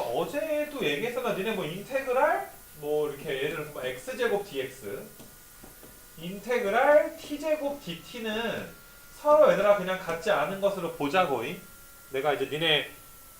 그 어제도 얘기했었나 니네 뭐 인테그랄? 뭐 이렇게 예를 들어서 뭐 x제곱 dx. 인테그랄 t제곱 dt는 서로 얘들아 그냥 같지 않은 것으로 보자고잉? 내가 이제 니네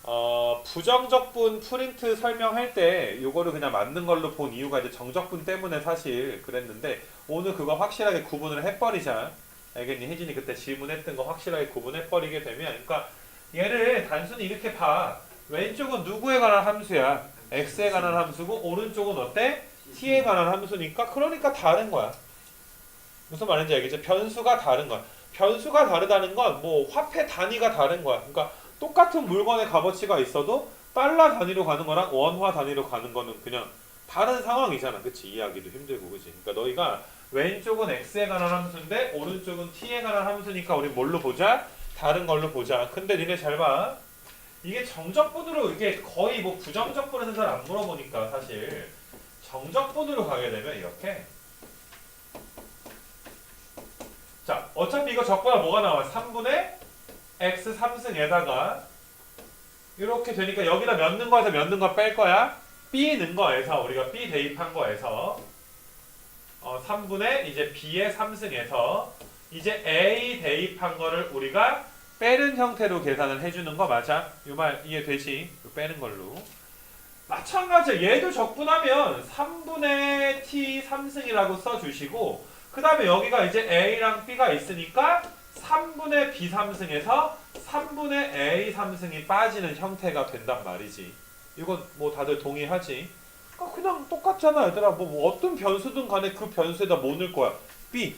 어, 부정적분 프린트 설명할 때 요거를 그냥 맞는 걸로 본 이유가 이제 정적분 때문에 사실 그랬는데 오늘 그거 확실하게 구분을 해버리자. 알겠니? 혜진이 그때 질문했던 거 확실하게 구분해버리게 되면. 그러니까 얘를 단순히 이렇게 봐 왼쪽은 누구에 관한 함수야 x에 관한 함수고 오른쪽은 어때? t에 관한 함수니까 그러니까 다른 거야 무슨 말인지 알겠지? 변수가 다른 거야 변수가 다르다는 건 뭐 화폐 단위가 다른 거야 그러니까 똑같은 물건의 값어치가 있어도 달러 단위로 가는 거랑 원화 단위로 가는 거는 그냥 다른 상황이잖아 그치 이해하기도 힘들고 그치 그러니까 너희가 왼쪽은 x에 관한 함수인데 오른쪽은 t에 관한 함수니까 우리 뭘로 보자? 다른 걸로 보자. 근데 니네 잘 봐. 이게 정적분으로 이게 거의 뭐 부정적분에서 잘 안 물어보니까 사실 정적분으로 가게 되면 이렇게 자 어차피 이거 적보다 뭐가 나와? 3분의 x 3승에다가 이렇게 되니까 여기다 몇는 거에서 몇는거뺄 거야? b 는 거에서 우리가 b 대입한 거에서 어, 3분의 이제 b의 3승에서 이제 a 대입한 거를 우리가 빼는 형태로 계산을 해주는 거 맞아? 이 말 이해 되지? 요 빼는 걸로. 마찬가지야 얘도 적분하면 3분의 t 3승이라고 써주시고 그 다음에 여기가 이제 a랑 b가 있으니까 3분의 b 3승에서 3분의 a 3승이 빠지는 형태가 된단 말이지. 이건 뭐 다들 동의하지? 아, 그냥 똑같잖아 얘들아. 뭐, 뭐 어떤 변수든 간에 그 변수에다 뭐 넣을 거야? b.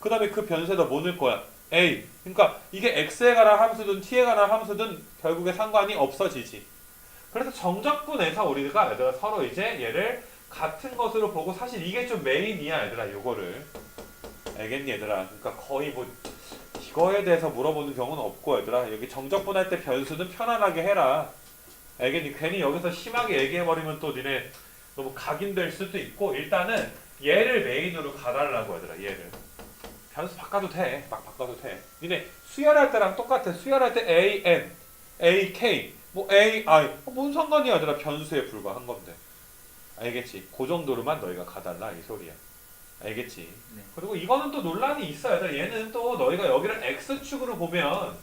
그 다음에 그 변수에다 뭐 넣을 거야 a 그러니까 이게 x에 관한 함수든 t에 관한 함수든 결국에 상관이 없어지지. 그래서 정적분에서 우리가 얘들아 서로 이제 얘를 같은 것으로 보고 사실 이게 좀 메인이야 얘들아 요거를. 알겠니 얘들아? 그러니까 거의 뭐 이거에 대해서 물어보는 경우는 없고 얘들아. 여기 정적분 할 때 변수는 편안하게 해라. 알겠니? 괜히 여기서 심하게 얘기해버리면 또 니네 너무 각인될 수도 있고 일단은 얘를 메인으로 가달라고 얘들아 얘를 변수 바꿔도 돼. 막 바꿔도 돼. 니네 수열할 때랑 똑같아. 수열할 때 a n, a k, 뭐 a i. 어, 뭔 상관이야, 얘들아. 변수에 불과한 건데. 알겠지? 그 정도로만 너희가 가달라 이 소리야. 알겠지? 네. 그리고 이거는 또 논란이 있어. 얘들아. 얘는 또 너희가 여기를 x축으로 보면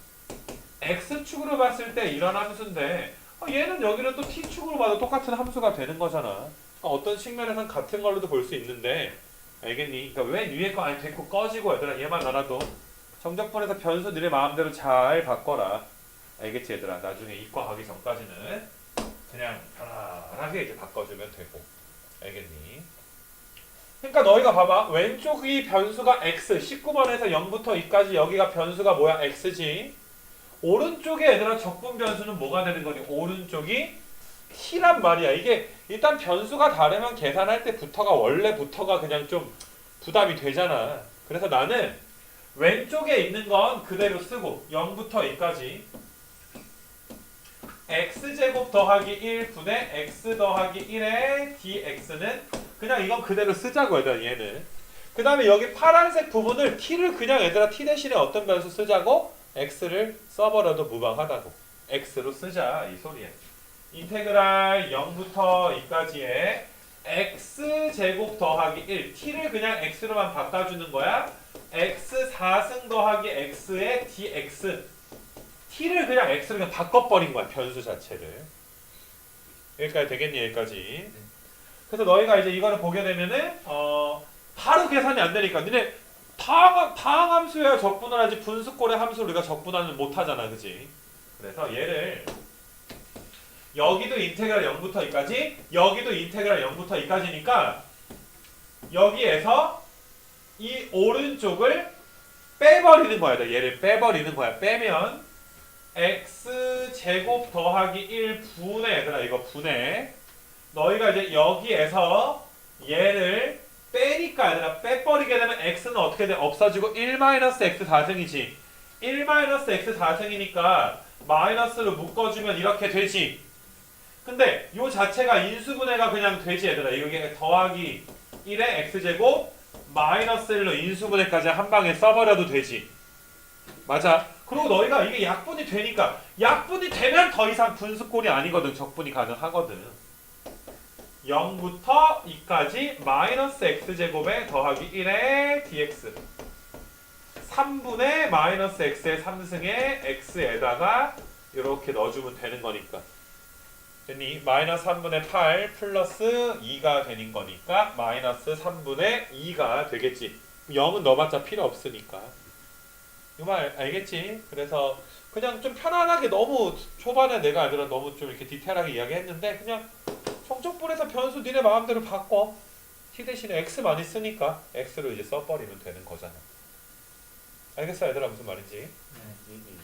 x축으로 봤을 때 이런 함수인데 어, 얘는 여기를 또 t축으로 봐도 똑같은 함수가 되는 거잖아. 어, 어떤 측면에선 같은 걸로도 볼 수 있는데 알겠니? 그러니까 왜 위에 거 아니 됐고 꺼지고 얘들아 얘만 알아도 정적분에서 변수 너네 마음대로 잘 바꿔라. 알겠지 얘들아? 나중에 이과 가기 전까지는 그냥 편안하게 이제 바꿔주면 되고. 알겠니? 그러니까 너희가 봐봐. 왼쪽이 변수가 x 19번에서 0부터 2까지 여기가 변수가 뭐야? X지. 오른쪽에 얘들아 적분 변수는 뭐가 되는 거니? 오른쪽이 t란 말이야. 이게 일단 변수가 다르면 계산할 때부터가 원래부터가 그냥 좀 부담이 되잖아. 그래서 나는 왼쪽에 있는 건 그대로 쓰고 0부터 2까지. x제곱 더하기 1분의 x 더하기 1의 dx는 그냥 이건 그대로 쓰자고 얘들아 얘는. 그 다음에 여기 파란색 부분을 t를 그냥 얘들아 t 대신에 어떤 변수 쓰자고? x를 써버려도 무방하다고. x로 쓰자 이 소리야 인테그랄 0부터 2까지의 x 제곱 더하기 1 t를 그냥 x로만 바꿔주는 거야? x 4승 더하기 x의 dx. t를 그냥 x로 그냥 바꿔버린 거야 변수 자체를. 여기까지 되겠니 여기까지? 그래서 너희가 이제 이거를 보게 되면은 어 바로 계산이 안 되니까. 니네 다항 다항 함수야 적분을 하지. 분수꼴의 함수 우리가 적분하는 못 하잖아 그지? 그래서 얘를 여기도 인테그랄 0부터 2까지 여기도 인테그랄 0부터 2까지니까 여기에서 이 오른쪽을 빼버리는 거야. 얘를 빼버리는 거야. 빼면 x 제곱 더하기 1 분의 얘들아 이거 분의. 너희가 이제 여기에서 얘를 빼니까 얘들아 빼버리게 되면 x는 어떻게 돼? 없어지고 1 마이너스 x 4승이지. 1 마이너스 x 4승이니까 마이너스로 묶어주면 이렇게 되지 근데 요 자체가 인수분해가 그냥 되지 얘들아. 이게 더하기 1의 x제곱 마이너스 1로 인수분해까지 한 방에 써버려도 되지. 맞아? 그리고 너희가 이게 약분이 되니까 약분이 되면 더 이상 분수꼴이 아니거든. 적분이 가능하거든. 0부터 2까지 마이너스 x제곱에 더하기 1의 dx. 3분의 마이너스 x의 3승의 x에다가 이렇게 넣어주면 되는 거니까 됐니? 마이너스 3분의 8 플러스 2가 되는 거니까 마이너스 3분의 2가 되겠지 0은 넣어봤자 필요 없으니까 이 말 알겠지? 그래서 그냥 좀 편안하게 너무 초반에 내가 아니라 너무 좀 이렇게 디테일하게 이야기했는데 그냥 성적분에서 변수 니네 마음대로 바꿔 t 대신에 x 많이 쓰니까 x로 이제 써버리면 되는 거잖아 알겠어 얘들아 무슨 말인지? 네. 음, 음.